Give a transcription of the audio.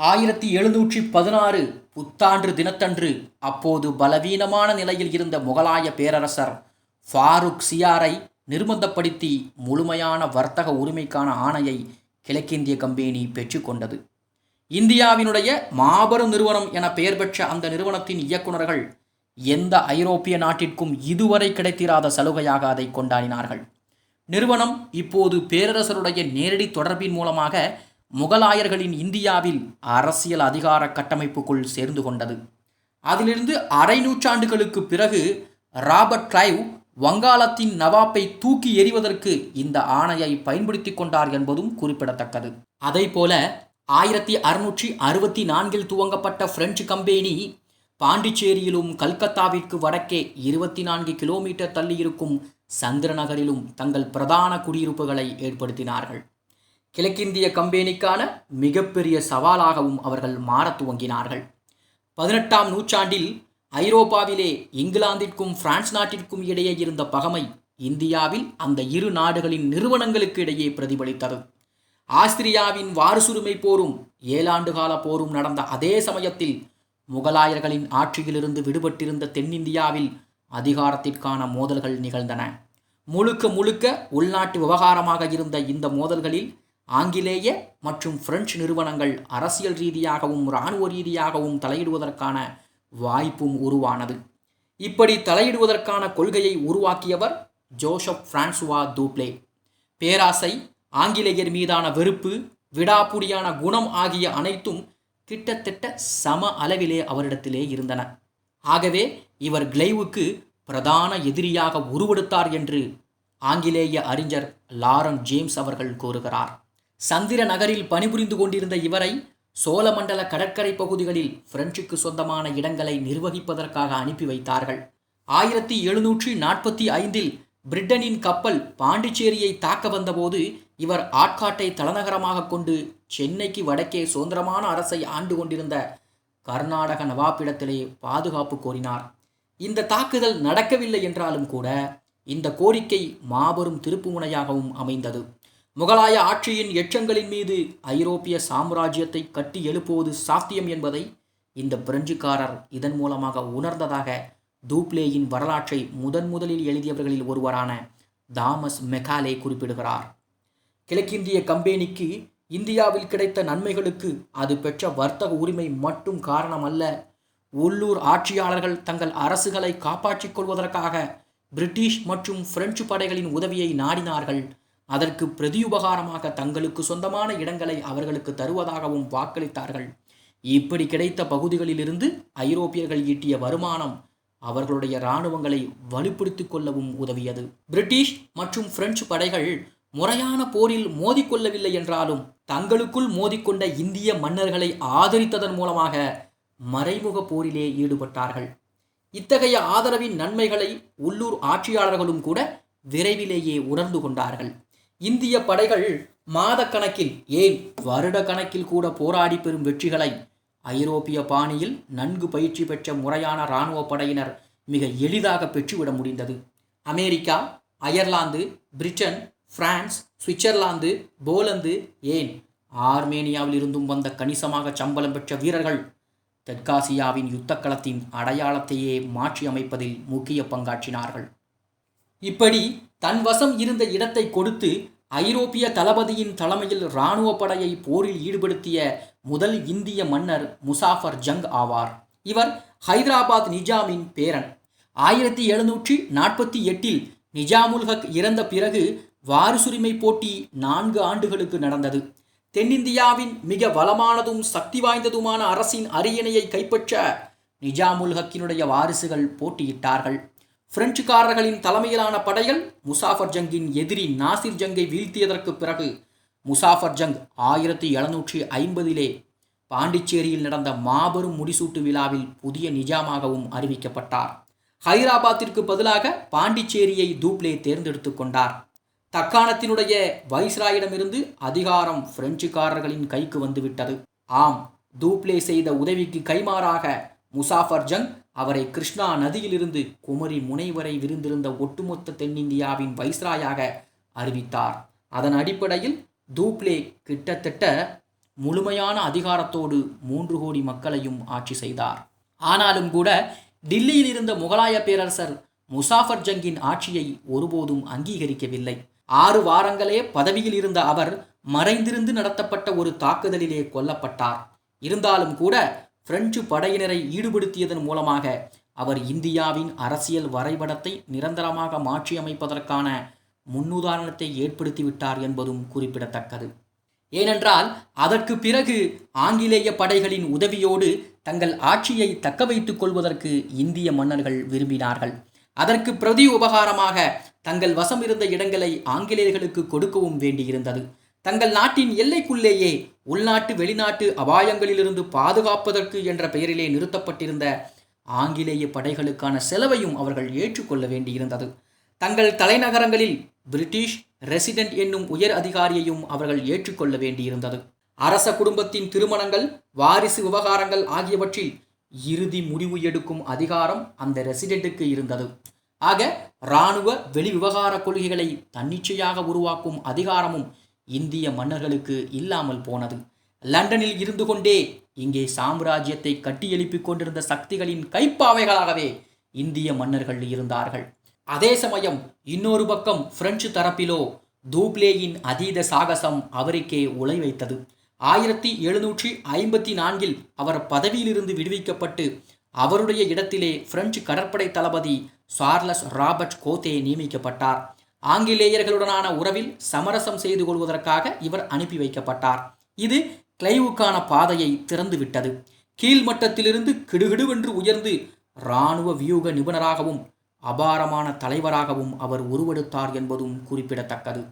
ஆயிரத்தி எழுநூற்றி பதினாறு புத்தாண்டு தினத்தன்று அப்போது பலவீனமான நிலையில் இருந்த முகலாய பேரரசர் ஃபாரூக் சியாரை நிர்பந்தப்படுத்தி முழுமையான வர்த்தக உரிமைக்கான ஆணையை கிழக்கிந்திய கம்பெனி பெற்றுக்கொண்டது. இந்தியாவினுடைய மாபெரும் நிறுவனம் என பெயர் பெற்ற அந்த நிறுவனத்தின் இயக்குநர்கள் எந்த ஐரோப்பிய நாட்டிற்கும் இதுவரை கிடைத்திராத சலுகையாக அதை கொண்டாடினார்கள். நிறுவனம் இப்போது பேரரசருடைய நேரடி தொடர்பின் மூலமாக முகலாயர்களின் இந்தியாவில் அரசியல் அதிகார கட்டமைப்புக்குள் சேர்ந்து கொண்டது. அதிலிருந்து அரை நூற்றாண்டுகளுக்கு பிறகு ராபர்ட் கிளைவ் வங்காளத்தின் நவாப்பை தூக்கி எறிவதற்கு இந்த ஆணையை பயன்படுத்தி கொண்டார் என்பதும் குறிப்பிடத்தக்கது. அதைப்போல ஆயிரத்தி அறுநூற்றி அறுபத்தி நான்கில் துவங்கப்பட்ட பிரெஞ்சு கம்பெனி பாண்டிச்சேரியிலும் கல்கத்தாவிற்கு வடக்கே இருபத்தி நான்கு கிலோமீட்டர் தள்ளியிருக்கும் சந்திரநகரிலும் தங்கள் பிரதான குடியிருப்புகளை ஏற்படுத்தினார்கள். கிழக்கிந்திய கம்பெனிக்கான மிகப்பெரிய சவாலாகவும் அவர்கள் மாறத் துவங்கினார்கள். பதினெட்டாம் நூற்றாண்டில் ஐரோப்பாவிலே இங்கிலாந்திற்கும் பிரான்ஸ் நாட்டிற்கும் இடையே இருந்த பகமை இந்தியாவில் அந்த இரு நாடுகளின் நிறுவனங்களுக்கு இடையே பிரதிபலித்தது. ஆஸ்திரியாவின் வாரிசுரிமை போரும் ஏழாண்டு கால போரும் நடந்த அதே சமயத்தில் முகலாயர்களின் ஆட்சியிலிருந்து விடுபட்டிருந்த தென்னிந்தியாவில் அதிகாரத்திற்கான மோதல்கள் நிகழ்ந்தன. முழுக்க முழுக்க உள்நாட்டு விவகாரமாக இருந்த இந்த மோதல்களில் ஆங்கிலேய மற்றும் பிரெஞ்சு நிறுவனங்கள் அரசியல் ரீதியாகவும் இராணுவ ரீதியாகவும் தலையிடுவதற்கான வாய்ப்பும் உருவானது. இப்படி தலையிடுவதற்கான கொள்கையை உருவாக்கியவர் ஜோசப் பிரான்சுவா தூப்ளே பேராசை ஆங்கிலேயர் மீதான வெறுப்பு விடாப்புடியான குணம் ஆகிய அனைத்தும் கிட்டத்தட்ட சம அளவிலே அவரிடத்திலே இருந்தன. ஆகவே இவர் கிளைவுக்கு பிரதான எதிரியாக உருவெடுத்தார் என்று ஆங்கிலேய அறிஞர் லாரன் ஜேம்ஸ் அவர்கள் கூறுகிறார். சந்திர நகரில் பணிபுரிந்து கொண்டிருந்த இவரை சோழமண்டல கடற்கரை பகுதிகளில் பிரெஞ்சுக்கு சொந்தமான இடங்களை நிர்வகிப்பதற்காக அனுப்பி வைத்தார்கள். ஆயிரத்தி எழுநூற்றி நாற்பத்தி ஐந்தில் பிரிட்டனின் கப்பல் பாண்டிச்சேரியை தாக்க வந்தபோது இவர் ஆட்காட்டை தலைநகரமாக கொண்டு சென்னைக்கு வடக்கே சுதந்திரமான அரசை ஆண்டு கொண்டிருந்த கர்நாடக நவாப்பிடத்திலே பாதுகாப்பு கோரினார். இந்த தாக்குதல் நடக்கவில்லை என்றாலும் கூட இந்த கோரிக்கை மாபெரும் திருப்புமுனையாகவும் அமைந்தது. முகலாய ஆட்சியின் எச்சங்களின் மீது ஐரோப்பிய சாம்ராஜ்யத்தை கட்டி எழுப்புவது சாத்தியம் என்பதை இந்த பிரெஞ்சுக்காரர் இதன் மூலமாக உணர்ந்ததாக தூப்ளேயின் வரலாற்றை முதன் முதலில் எழுதியவர்களில் ஒருவரான தாமஸ் மெகாலே குறிப்பிடுகிறார். கிழக்கிந்திய கம்பெனிக்கு இந்தியாவில் கிடைத்த நன்மைகளுக்கு அது பெற்ற வர்த்தக உரிமை மட்டும் காரணம் அல்ல உள்ளூர் ஆட்சியாளர்கள் தங்கள் அரசுகளை காப்பாற்றிக் கொள்வதற்காக பிரிட்டிஷ் மற்றும் பிரெஞ்சு படைகளின் உதவியை நாடினார்கள். அதற்கு பிரதியுபகாரமாக தங்களுக்கு சொந்தமான இடங்களை அவர்களுக்கு தருவதாகவும் வாக்களித்தார்கள். இப்படி கிடைத்த பகுதிகளிலிருந்து ஐரோப்பியர்கள் ஈட்டிய வருமானம் அவர்களுடைய இராணுவங்களை வலுப்படுத்திக் கொள்ளவும் உதவியது. பிரிட்டிஷ் மற்றும் பிரெஞ்சு படைகள் முறையான போரில் மோதிக்கொள்ளவில்லை என்றாலும் தங்களுக்குள் மோதிக்கொண்ட இந்திய மன்னர்களை ஆதரித்ததன் மூலமாக மறைமுக போரிலே ஈடுபட்டார்கள். இத்தகைய ஆதரவின் நன்மைகளை உள்ளூர் ஆட்சியாளர்களும் கூட விரைவிலேயே உணர்ந்து கொண்டார்கள். இந்திய படைகள் மாதக்கணக்கில் ஏன் வருட கணக்கில் கூட போராடி பெறும் வெற்றிகளை? ஐரோப்பிய பாணியில் நன்கு பயிற்சி பெற்ற முறையான இராணுவ படையினர் மிக எளிதாக பெற்றுவிட முடிந்தது. America Ireland Britain France Switzerland Poland ஏன் ஆர்மேனியாவில் இருந்தும் வந்த கணிசமாக சம்பளம் பெற்ற வீரர்கள் தெற்காசியாவின் யுத்தக்களத்தின் அடையாளத்தையே மாற்றி அமைப்பதில் முக்கிய பங்காற்றினார்கள். இப்படி தன் வசம் இருந்த இடத்தை கொடுத்து ஐரோப்பிய தளபதியின் தலைமையில் இராணுவ படையை போரில் ஈடுபடுத்திய முதல் இந்திய மன்னர் முசாஃபர் ஜங் ஆவார். இவர் ஹைதராபாத் நிஜாமின் பேரன். ஆயிரத்தி எழுநூற்றி நாற்பத்தி எட்டில் நிஜாமுல் ஹக் இறந்த பிறகு வாரிசுரிமை போட்டி நான்கு ஆண்டுகளுக்கு நடந்தது. தென்னிந்தியாவின் மிக வளமானதும் சக்தி வாய்ந்ததுமான அரசின் அரியணையை கைப்பற்ற நிஜாமுல் ஹக்கினுடைய வாரிசுகள் போட்டியிட்டார்கள். பிரெஞ்சுக்காரர்களின் தலைமையிலான படைகள் முசாஃபர் ஜங்கின் எதிரி நாசிர் ஜங்கை வீழ்த்தியதற்கு பிறகு முசாஃபர் ஜங் ஆயிரத்தி எழுநூற்றி ஐம்பதிலே பாண்டிச்சேரியில் நடந்த மாபெரும் முடிசூட்டு விழாவில் புதிய நிஜாமாகவும் அறிவிக்கப்பட்டார். ஹைதராபாத்திற்கு பதிலாக பாண்டிச்சேரியை தூப்ளே தேர்ந்தெடுத்து கொண்டார். தக்காணத்தினுடைய வைஸ்ராயிடமிருந்து அதிகாரம் பிரெஞ்சுக்காரர்களின் கைக்கு வந்துவிட்டது. ஆம் தூப்ளே செய்த உதவிக்கு கைமாறாக முசாஃபர் ஜங் அவரை கிருஷ்ணா நதியிலிருந்து குமரி முனை வரை விரிந்திருந்த ஒட்டுமொத்த தென்னிந்தியாவின் வைஸ்ராயாக அறிவித்தார். அதன் அடிப்படையில் தூப்ளே கிட்டத்தட்ட முழுமையான அதிகாரத்தோடு மூன்று கோடி மக்களையும் ஆட்சி செய்தார். ஆனாலும் கூட டில்லியில் இருந்த முகலாய பேரரசர் முசாஃபர் ஜங்கின் ஆட்சியை ஒருபோதும் அங்கீகரிக்கவில்லை. ஆறு வாரங்களே பதவியில் இருந்த அவர் மறைந்திருந்து நடத்தப்பட்ட ஒரு தாக்குதலிலே கொல்லப்பட்டார். இருந்தாலும் கூட பிரெஞ்சு படையினரை ஈடுபடுத்தியதன் மூலமாக அவர் இந்தியாவின் அரசியல் வரைபடத்தை நிரந்தரமாக மாற்றியமைப்பதற்கான முன்னுதாரணத்தை ஏற்படுத்திவிட்டார் என்பதும் குறிப்பிடத்தக்கது. ஏனென்றால் அதற்கு பிறகு ஆங்கிலேய படைகளின் உதவியோடு தங்கள் ஆட்சியை தக்க வைத்துக் கொள்வதற்கு இந்திய மன்னர்கள் விரும்பினார்கள். அதற்கு பிரதி உபகாரமாக தங்கள் வசம் இருந்த இடங்களை ஆங்கிலேயர்களுக்கு கொடுக்கவும் வேண்டியிருந்தது. தங்கள் நாட்டின் எல்லைக்குள்ளேயே உள்நாட்டு வெளிநாட்டு அபாயங்களிலிருந்து பாதுகாப்பதற்கு என்ற பெயரிலே நிறுத்தப்பட்டிருந்த ஆங்கிலேய படைகளுக்கான செலவையும் அவர்கள் ஏற்றுக்கொள்ள வேண்டியிருந்தது. தங்கள் தலைநகரங்களில் பிரிட்டிஷ் ரெசிடென்ட் என்னும் உயர் அதிகாரியையும் அவர்கள் ஏற்றுக்கொள்ள வேண்டியிருந்தது. அரச குடும்பத்தின் திருமணங்கள் வாரிசு விவகாரங்கள் ஆகியவற்றில் இறுதி முடிவு எடுக்கும் அதிகாரம் அந்த ரெசிடென்ட்டுக்கு இருந்தது. ஆக இராணுவ வெளி விவகார கொள்கைகளை தன்னிச்சையாக உருவாக்கும் அதிகாரமும் இந்திய மன்னர்களுக்கு இல்லாமல் போனது. லண்டனில் இருந்து கொண்டே இங்கே சாம்ராஜ்யத்தை கட்டியெழுப்பிக் கொண்டிருந்த சக்திகளின் கைப்பாவைகளாகவே இந்திய மன்னர்கள் இருந்தார்கள். அதே சமயம் இன்னொரு பக்கம் பிரெஞ்சு தரப்பிலோ தூப்ளேயின் அதீத சாகசம் அவருக்கே உலை வைத்தது. ஆயிரத்தி எழுநூற்றி ஐம்பத்தி நான்கில் அவர் பதவியிலிருந்து விடுவிக்கப்பட்டு அவருடைய இடத்திலே பிரெஞ்சு கடற்படை தளபதி சார்லஸ் ராபர்ட் கோத்தே நியமிக்கப்பட்டார். ஆங்கிலேயர்களுடனான உறவில் சமரசம் செய்து கொள்வதற்காக இவர் அனுப்பி வைக்கப்பட்டார். இது கிளைவுக்கான பாதையை திறந்துவிட்டது. கீழ்மட்டத்திலிருந்து கிடுகிடுவென்று உயர்ந்து இராணுவ வியூக நிபுணராகவும் அபாரமான தலைவராகவும் அவர் உருவெடுத்தார் என்பதும் குறிப்பிடத்தக்கது.